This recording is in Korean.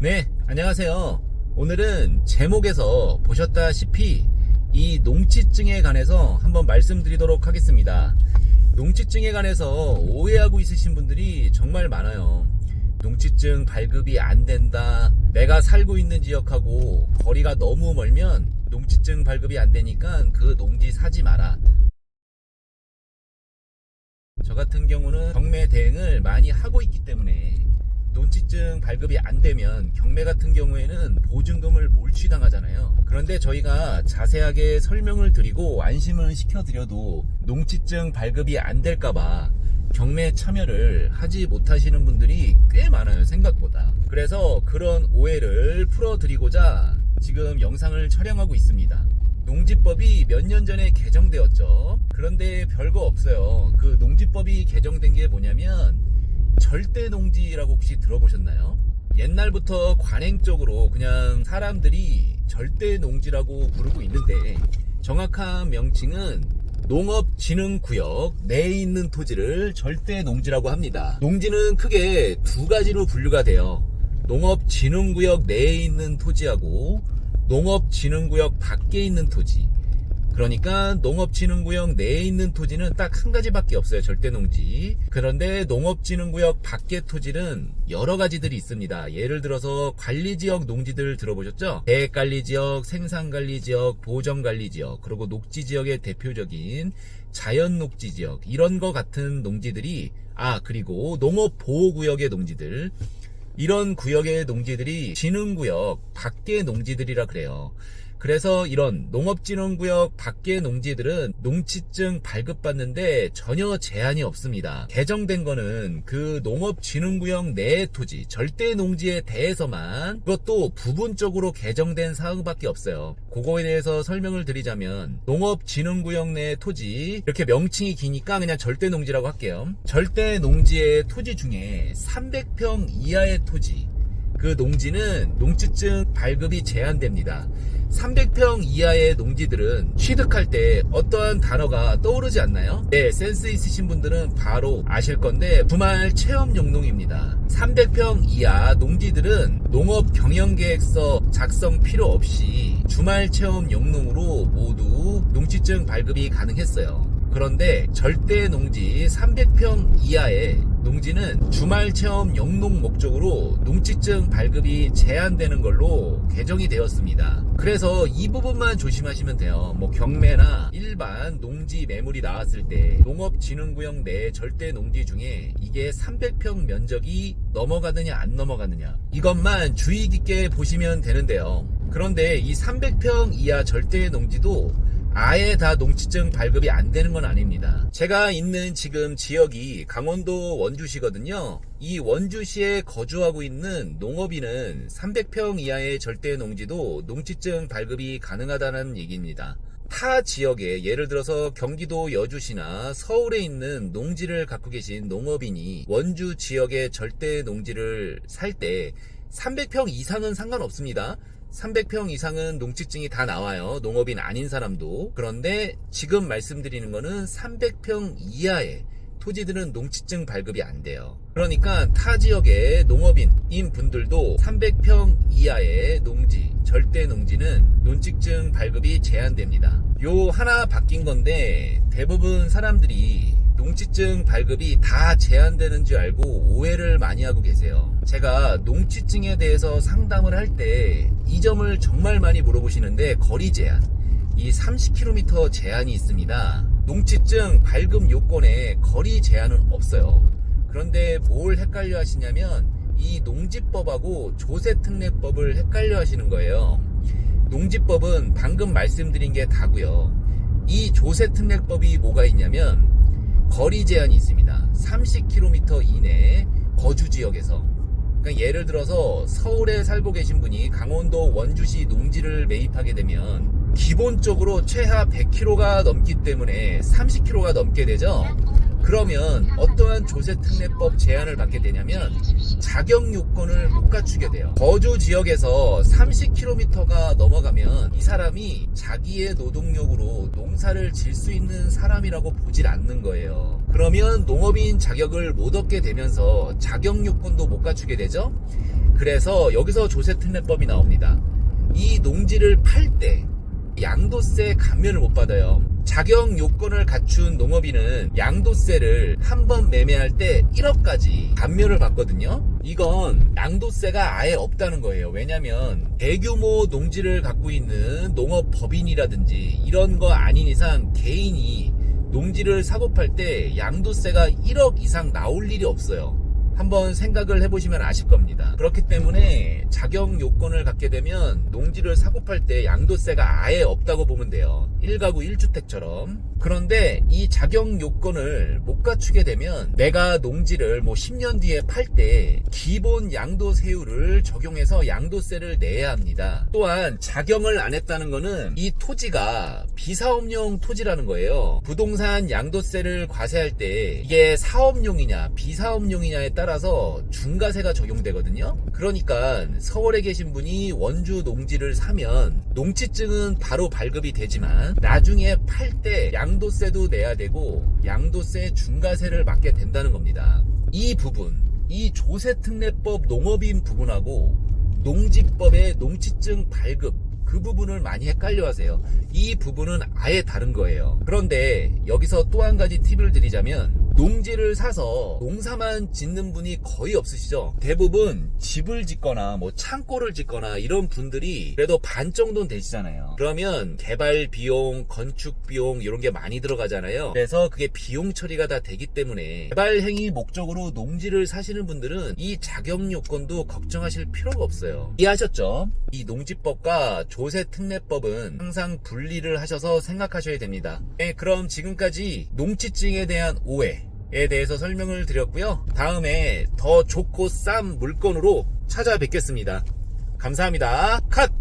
네, 안녕하세요. 오늘은 제목에서 보셨다시피 이 농치증에 관해서 한번 말씀드리도록 하겠습니다. 농치증에 관해서 오해하고 있으신 분들이 정말 많아요. 농치증 발급이 안 된다. 내가 살고 있는 지역하고 거리가 너무 멀면 농치증 발급이 안 되니까 그 농지 사지 마라. 저 같은 경우는 경매 대행을 많이 하고 있기 때문에 논치증 발급이 안 되면 경매 같은 경우에는 보증금을 몰취당하잖아요. 그런데 저희가 자세하게 설명을 드리고 안심을 시켜드려도 농치증 발급이 안 될까봐 경매 참여를 하지 못하시는 분들이 꽤 많아요, 생각보다. 그래서 그런 오해를 풀어드리고자 지금 영상을 촬영하고 있습니다. 농지법이 몇 년 전에 개정되었죠. 그런데 별거 없어요. 그 농지법이 개정된 게 뭐냐면 절대 농지라고 혹시 들어보셨나요? 옛날부터 관행적으로 그냥 사람들이 절대 농지라고 부르고 있는데 정확한 명칭은 농업진흥구역 내에 있는 토지를 절대 농지라고 합니다. 농지는 크게 두 가지로 분류가 돼요. 농업진흥구역 내에 있는 토지하고 농업진흥구역 밖에 있는 토지. 그러니까 농업진흥구역 내에 있는 토지는 딱 한 가지밖에 없어요. 절대농지. 그런데 농업진흥구역 밖의 토지는 여러 가지들이 있습니다. 예를 들어서 관리지역 농지들 들어보셨죠? 대관리지역, 생산관리지역, 보정관리지역, 그리고 녹지지역의 대표적인 자연녹지지역 이런 거 같은 농지들이 아 그리고 농업보호구역의 농지들 이런 구역의 농지들이 진흥구역 밖의 농지들이라 그래요. 그래서 이런 농업진흥구역 밖의 농지들은 농지증 발급받는데 전혀 제한이 없습니다. 개정된 거는 그 농업진흥구역 내의 토지, 절대 농지에 대해서만 그것도 부분적으로 개정된 사항밖에 없어요. 그거에 대해서 설명을 드리자면 농업진흥구역 내 토지 이렇게 명칭이 기니까 그냥 절대 농지라고 할게요. 절대 농지의 토지 중에 300평 이하의 토지 그 농지는 농지증 발급이 제한됩니다. 300평 이하의 농지들은 취득할 때 어떠한 단어가 떠오르지 않나요? 네, 센스 있으신 분들은 바로 아실 건데 주말 체험 용농입니다. 300평 이하 농지들은 농업 경영계획서 작성 필요 없이 주말 체험 용농으로 모두 농지증 발급이 가능했어요. 그런데 절대 농지 300평 이하의 농지는 주말 체험 영농 목적으로 농지증 발급이 제한되는 걸로 개정이 되었습니다. 그래서 이 부분만 조심하시면 돼요. 뭐 경매나 일반 농지 매물이 나왔을 때 농업진흥구역 내 절대 농지 중에 이게 300평 면적이 넘어가느냐 안 넘어가느냐 이것만 주의 깊게 보시면 되는데요. 그런데 이 300평 이하 절대 농지도 아예 다 농지증 발급이 안 되는 건 아닙니다. 제가 있는 지금 지역이 강원도 원주시거든요. 이 원주시에 거주하고 있는 농업인은 300평 이하의 절대 농지도 농지증 발급이 가능하다는 얘기입니다. 타 지역에 예를 들어서 경기도 여주시나 서울에 있는 농지를 갖고 계신 농업인이 원주 지역의 절대 농지를 살 때 300평 이상은 상관없습니다. 300평 이상은 농지증이 다 나와요. 농업인 아닌 사람도. 그런데 지금 말씀드리는 거는 300평 이하의 토지들은 농지증 발급이 안 돼요. 그러니까 타 지역의 농업인인 분들도 300평 이하의 농지, 절대 농지는 농지증 발급이 제한됩니다. 요 하나 바뀐 건데 대부분 사람들이 농지증 발급이 다 제한되는 줄 알고 오해를 많이 하고 계세요. 제가 농지증에 대해서 상담을 할 때 이 점을 정말 많이 물어보시는데 거리 제한, 이 30km 제한이 있습니다. 농지증 발급 요건에 거리 제한은 없어요. 그런데 뭘 헷갈려 하시냐면 이 농지법하고 조세특례법을 헷갈려 하시는 거예요. 농지법은 방금 말씀드린 게 다고요. 이 조세특례법이 뭐가 있냐면 거리 제한이 있습니다. 30km 이내 거주 지역에서. 그러니까 예를 들어서 서울에 살고 계신 분이 강원도 원주시 농지를 매입하게 되면 기본적으로 최하 100km가 넘기 때문에 30km가 넘게 되죠. 그러면 어떠한 조세특례법 제한을 받게 되냐면 자격 요건을 못 갖추게 돼요. 거주 지역에서 30km가 넘어가면 이 사람이 자기의 노동력으로 농사를 질 수 있는 사람이라고 보질 않는 거예요. 그러면 농업인 자격을 못 얻게 되면서 자격 요건도 못 갖추게 되죠. 그래서 여기서 조세특례법이 나옵니다. 이 농지를 팔때 양도세 감면을 못 받아요. 자격 요건을 갖춘 농업인은 양도세를 한 번 매매할 때 1억까지 감면을 받거든요. 이건 양도세가 아예 없다는 거예요. 왜냐면 대규모 농지를 갖고 있는 농업 법인이라든지 이런 거 아닌 이상 개인이 농지를 사고 팔 때 양도세가 1억 이상 나올 일이 없어요. 한번 생각을 해보시면 아실 겁니다. 그렇기 때문에 자격 요건을 갖게 되면 농지를 사고 팔 때 양도세가 아예 없다고 보면 돼요. 1가구 1주택처럼. 그런데 이 자격 요건을 못 갖추게 되면 내가 농지를 뭐 10년 뒤에 팔 때 기본 양도세율을 적용해서 양도세를 내야 합니다. 또한 자경을 안 했다는 거는 이 토지가 비사업용 토지라는 거예요. 부동산 양도세를 과세할 때 이게 사업용이냐 비사업용이냐에 따라서 중과세가 적용되거든요. 그러니까 서울에 계신 분이 원주 농지를 사면 농지증은 바로 발급이 되지만 나중에 팔 때 양도세도 내야 되고 양도세 중과세를 맞게 된다는 겁니다. 이 부분, 이 조세특례법 농업인 부분하고 농지법의 농지증 발급 그 부분을 많이 헷갈려 하세요. 이 부분은 아예 다른 거예요. 그런데 여기서 또 한 가지 팁을 드리자면 농지를 사서 농사만 짓는 분이 거의 없으시죠? 대부분 집을 짓거나 뭐 창고를 짓거나 이런 분들이 그래도 반 정도는 되시잖아요. 그러면 개발 비용, 건축 비용 이런 게 많이 들어가잖아요. 그래서 그게 비용 처리가 다 되기 때문에 개발 행위 목적으로 농지를 사시는 분들은 이 자격 요건도 걱정하실 필요가 없어요. 이해하셨죠? 이 농지법과 조세 특례법은 항상 분리를 하셔서 생각하셔야 됩니다. 네, 그럼 지금까지 농지증에 대한 오해 에 대해서 설명을 드렸고요. 다음에 더 좋고 싼 물건으로 찾아뵙겠습니다. 감사합니다. 컷!